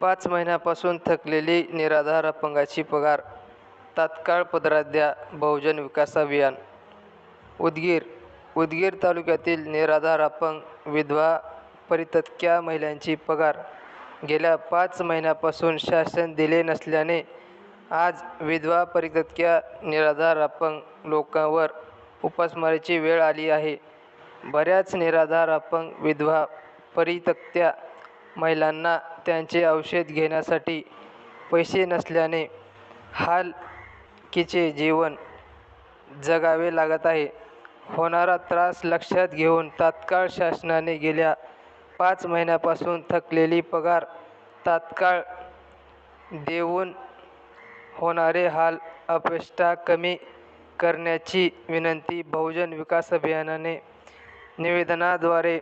पाच महिन्यापासून थकलेली निराधार अपंगाची पगार तात्काळ पदरात द्या बहुजन विकास अभियान. उदगीर उदगीर तालुक्यातील निराधार अपंग विधवा परितक्या महिलांची पगार. गेल्या पाच महिन्यापासून शासन दिले नसल्याने आज विधवा परितक्या निराधार अपंग लोकांवर उपासमारीची वेळ आली आहे. बऱ्याच निराधार अपंग विधवा परितक्त्या महिलांना त्यांचे औषध घेण्यासाठी पैसे नसल्याने हालकीचे जीवन जगावे लागत आहे. होणारा त्रास लक्षात घेऊन तात्काळ शासनाने गेल्या पाच महिन्यापासून थकलेली पगार तात्काळ देऊन होणारे हाल अपेष्टा कमी करण्याची विनंती बहुजन विकास अभियानाने निवेदनाद्वारे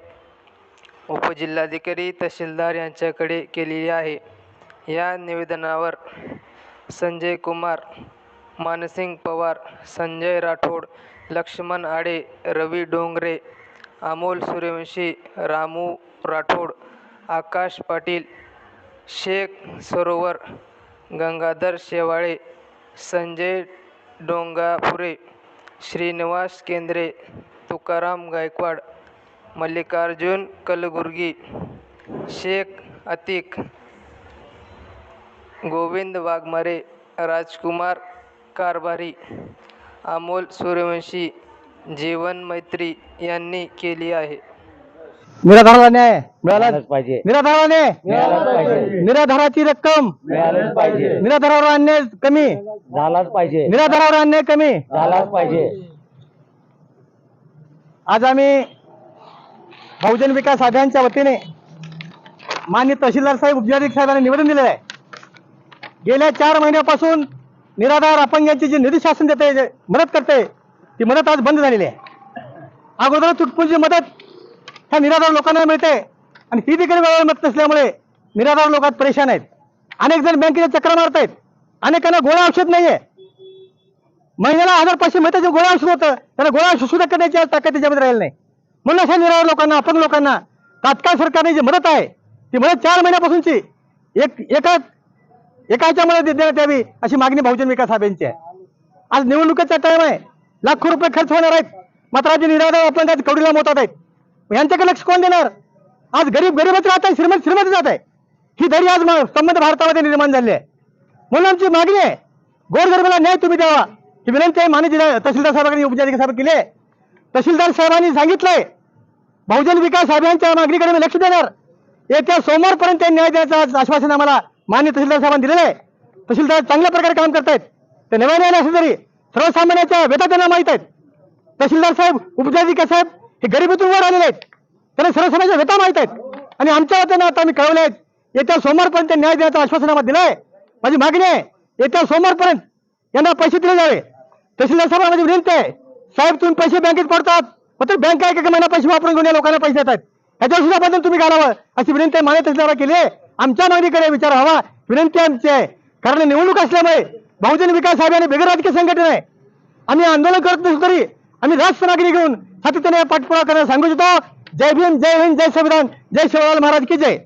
उपजिल्हाधिकारी तहसीलदार यांच्याकडे केलेली आहे. या निवेदनावर संजय कुमार मानसिंग पवार संजय राठोड लक्ष्मण आडे रवी डोंगरे अमोल सूर्यवंशी रामू राठोड आकाश पाटील शेख सरोवर गंगाधर शेवाळे संजय डोंगापुरे श्रीनिवास केंद्रे तुकाराम गायकवाड मल्लिकार्जुन कलबुर्गी शेख अतिक गोविंद वाघमारे राजकुमार कारभारी अमोल सूर्यवंशी जीवन मैत्री यांनी केली आहे. निराधाराला न्याय मिळाला मिळालंच पाहिजे. निराधाराला न्याय निराधाराची रक्कम. मिळालंच पाहिजे. निराधारावर अन्याय कमी. झालाच पाहिजे. निराधारावर अन्याय कमी. झालाच पाहिजे. आज आम्ही बहुजन विकास आघाडीच्या वतीने मान्य तहसीलदार साहेब उपजिल्हाधिकारी साहेबांना निवेदन दिलेलं आहे. गेल्या चार महिन्यापासून निराधार अपंगांची जी निधी शासन देते मदत करते ती मदत आज बंद झालेली आहे. अगोदर तुटपुंजी मदत ह्या निराधार लोकांना मिळते आणि ती देखील वेळेवर मदत नसल्यामुळे निराधार लोकात परेशान आहेत. अनेक जण बँकेच्या चक्र मारत आहेत अनेकांना गोळ्या औषध नाहीये. महिन्याला हजार पाचशे मिळतं जे गोळ्या औषध होतं. त्याला गोळ्या औषध सुद्धा करण्याची आज ताकद त्याच्यामध्ये राहिली नाही. म्हणून अशा निराधार लोकांना अपंग लोकांना तात्काळ सरकारने जी मदत आहे ती मदत चार महिन्यापासूनची एक एका एकाच्या ह्याच्यामध्ये देण्यात यावी अशी मागणी बहुजन विकास अभियानची आहे. आज निवडणुकीचा टाइम आहे. लाखो रुपये खर्च होणार आहेत. मात्र आज निराधार आपण आज कवडीला मोतात आहेत. यांच्याकडे लक्ष कोण देणार? आज गरीब गरीबच राहत आहे श्रीमंत श्रीमंत जात आहे. ही दरी आज संबंध भारतामध्ये निर्माण झाली आहे. म्हणून आमची मागणी आहे गोरगरिबाला न्याय तुम्ही द्यावा. ही विनंती आहे मान्य जिल्हा तहसीलदार साहेबांनी उपजिल्हाधिकारी साहेब केले तहसीलदार साहेबांनी सांगितलंय बहुजन विकास अभियानच्या मागणीकडे मी लक्ष देणार. येत्या सोमवारपर्यंत न्याय द्यायचं आज आश्वासन आम्हाला मान्य तहसीलदार साहेबांनी दिलेलं आहे. तहसीलदार चांगल्या प्रकारे काम करतायत ते नव्याने आले असले तरी सर्वसामान्याच्या व्यथा त्यांना माहीत आहेत. तहसीलदार साहेब उपजिल्हाधिकारी साहेब हे गरिबीतून वर आलेले आहेत. त्यांना सर्वसामान्याच्या व्यथा माहीत आहेत. आणि आमच्या वतीनं आता आम्ही कळवले आहेत. येत्या सोमवारपर्यंत न्याय देण्याचं आश्वासन आम्हाला दिलं आहे माझी मागणी आहे येत्या सोमवारपर्यंत यांना पैसे दिले जावे. तहसीलदार साहेब माझी विनंती आहे साहेब तुम्ही पैसे बँकेत पडतात मात्र बँक काय काय महिना पैसे वापरून घेऊन या लोकांना पैसे देतात? ह्याच्यावर सुद्धा बदल तुम्ही घालावं. अशी विनंती मान्य तहसीलदारा केली आहे. आमच्या मागणीकडे विचार हवा विनंती आमची आहे. कारण निवडणूक असल्यामुळे बहुजन विकास अभियान बिगर राजकीय संघटना आहे. आम्ही आंदोलन करत नसलो तरी आम्ही राष्ट्र मागणी घेऊन सातत्याने पाठपुरावा करण्यास सांगू इच्छितो. जय भीम जय हिंद जय संविधान. जय शिवलाल महाराज की जय.